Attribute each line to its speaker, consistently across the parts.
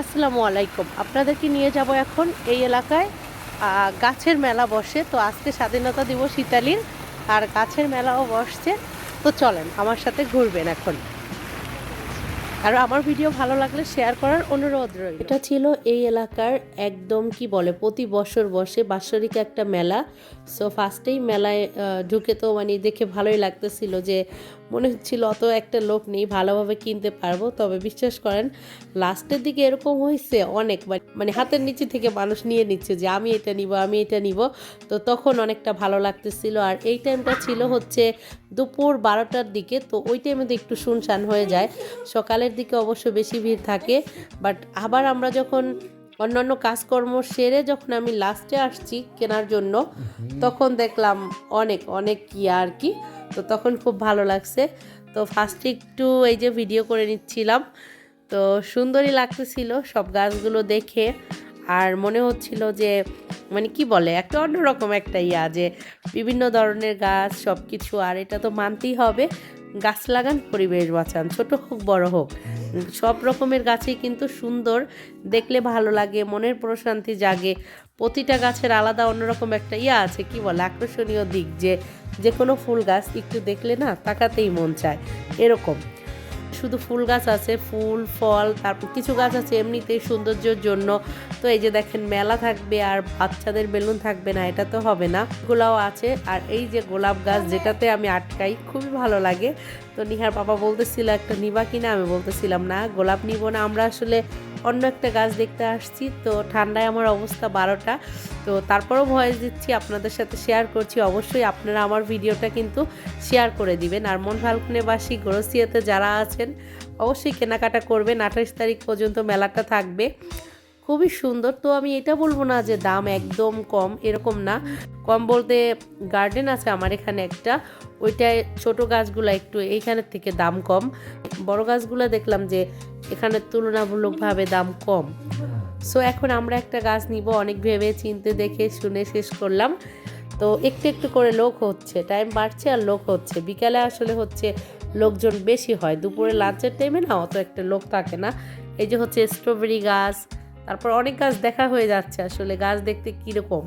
Speaker 1: আসসালামু আলাইকুম। আপনাদেরকে নিয়ে যাব এখন এই এলাকায়। গাছের মেলা বসে। তো আজকে স্বাধীনতা দিবস ইতালির। আর গাছের মেলাও বসছে। তো চলেন, আমার সাথে ঘুরবেন এখন। আর আমার ভিডিও ভালো লাগলে শেয়ার করার অনুরোধ রইল। এটা ছিল এই এলাকার একদম কি বলে, প্রতি বছর বসে বাৎসরিক একটা মেলা। সো ফার্স্টেই মেলায় ঢুকে তো মানে দেখে ভালোই লাগতেছিল যে মনে হচ্ছিল অত একটা লোক নেই, ভালোভাবে কিনতে পারব। তবে বিশ্বাস করেন লাস্টের দিকে এরকম হয়েছে অনেক মানে- হাতের নিচে থেকে মানুষ নিয়ে নিচ্ছে যে আমি এটা নিব, আমি এটা নিব। তো তখন অনেকটা ভালো লাগতেছিল। আর এই টাইমটা ছিল হচ্ছে দুপুর বারোটার দিকে, তো ওই টাইমে তো একটু শুনশান হয়ে যায়। সকালের দিকে অবশ্য বেশি ভিড় থাকে বাট আবার আমরা যখন অন্যান্য কাজকর্ম সেরে যখন আমি লাস্টে আসছি কেনার জন্য তখন দেখলাম অনেক অনেক কি আর কি। তো তখন খুব ভালো লাগছে। তো ফার্স্টে একটু এই যে ভিডিও করে নিচ্ছিলাম। তো সুন্দরই লাগতেছিল সব গাছগুলো দেখে। আর মনে হচ্ছিল যে মানে কি বলে একটা অন্যরকম একটা ইয়া যে বিভিন্ন ধরনের গাছ সব কিছু আর এটা তো মানতেই হবে। গাছ লাগান, পরিবেশ বাঁচান, ছোট হোক, বড় হোক। সব রকমের গাছই কিন্তু সুন্দর, দেখলে ভালো লাগে, মনের প্রশান্তি জাগে। প্রতিটা গাছের আলাদা অন্যরকম একটা ইয়া আছে, কি বলে, আকর্ষণীয় দিক যে যে কোনো ফুল গাছ একটু দেখলে না, তাকাতেই মন চায়। এরকম। শুধু ফুল গাছ আছে, ফুল, ফল, তারপর কিছু গাছ আছে এমনিতেই সৌন্দর্যের জন্য। তো এই যে দেখেন, মেলা থাকবে আর বাচ্চাদের বেলুন থাকবে না, এটা তো হবে না। গোলাও আছে আর এই যে গোলাপ গাছ যেটাতে আমি আটকাই, খুবই ভালো লাগে। তো নিহার বাবা বলতেছিল, একটা নিবা কিনা? আমি বলতেছিলাম, না, গোলাপ নিব না। আমরা আসলে অন্য একটা গাছ দেখতে আসছি। তো ঠান্ডায় আমার অবস্থা বারোটা। তো তারপরও ভয়েস দিচ্ছি, আপনাদের সাথে শেয়ার করছি। অবশ্যই আপনারা আমার ভিডিওটা কিন্তু শেয়ার করে দিবেন। আর মন ফাল্গুনেবাসী গরসিয়াতে যারা আছেন, অবশ্যই কেনাকাটা করবেন। আঠাশ তারিখ পর্যন্ত মেলাটা থাকবে। খুবই সুন্দর। তো আমি এটা বলব না যে দাম একদম কম, এরকম না। কম বলতে গার্ডেন আছে আমার এখানে একটা। ওইটায় ছোট গাছগুলো একটু এইখানের থেকে দাম কম। বড় গাছগুলো দেখলাম যে এখানে তুলনামূলকভাবে দাম কম। সো এখন আমরা একটা গাছ নিব, অনেক ভেবে চিনতে দেখে শুনে শেষ করলাম। তো, একটু একটু করে লোক হচ্ছে টাইম বাড়ছে আর লোক হচ্ছে। বিকালে আসলে হচ্ছে লোকজন বেশি হয়, দুপুরে লাঞ্চের টাইমে না অত একটা লোক থাকে না। এই যে হচ্ছে স্ট্রবেরি গাছ, তারপর অনেক গাছ দেখা হয়ে যাচ্ছে আসলে, গাছ দেখতে কীরকম?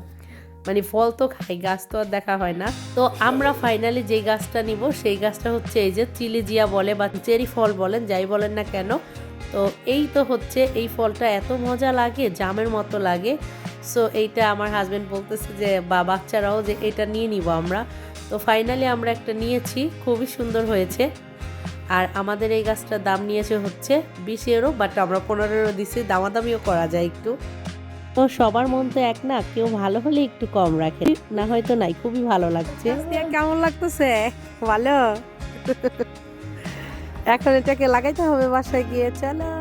Speaker 1: মানে ফল তো খাই, গাছ তো আর দেখা হয় না। তো, আমরা ফাইনালি যেই গাছটা নিব, সেই গাছটা হচ্ছে এই যে চিলিজিয়া বলে বা চেরি ফল বলেন, যাই বলেন না কেন তো এই তো হচ্ছে, এই ফলটা এত মজা লাগে, জামের মতো লাগে। সো এইটা আমার হাজব্যান্ড বলতেছে যে, বা বাচ্চারাও যে এটা নিয়ে নিব আমরা। তো ফাইনালি আমরা একটা নিয়েছি, খুবই সুন্দর হয়েছে। আর আমাদের এই গাছটার দাম নিয়েছে হচ্ছে বিশ ইউরো বাট আমরা পনেরোরও দিছি, দামাদামিও করা যায় একটু। তো সবার মন তো এক না, কেউ ভালো হলে একটু কম রাখে। না হয়তো নাই, খুবই ভালো লাগছে।
Speaker 2: কেমন লাগতেছে? ভালো? এখন এটাকে লাগাইতে হবে বাসায় গিয়ে চলো।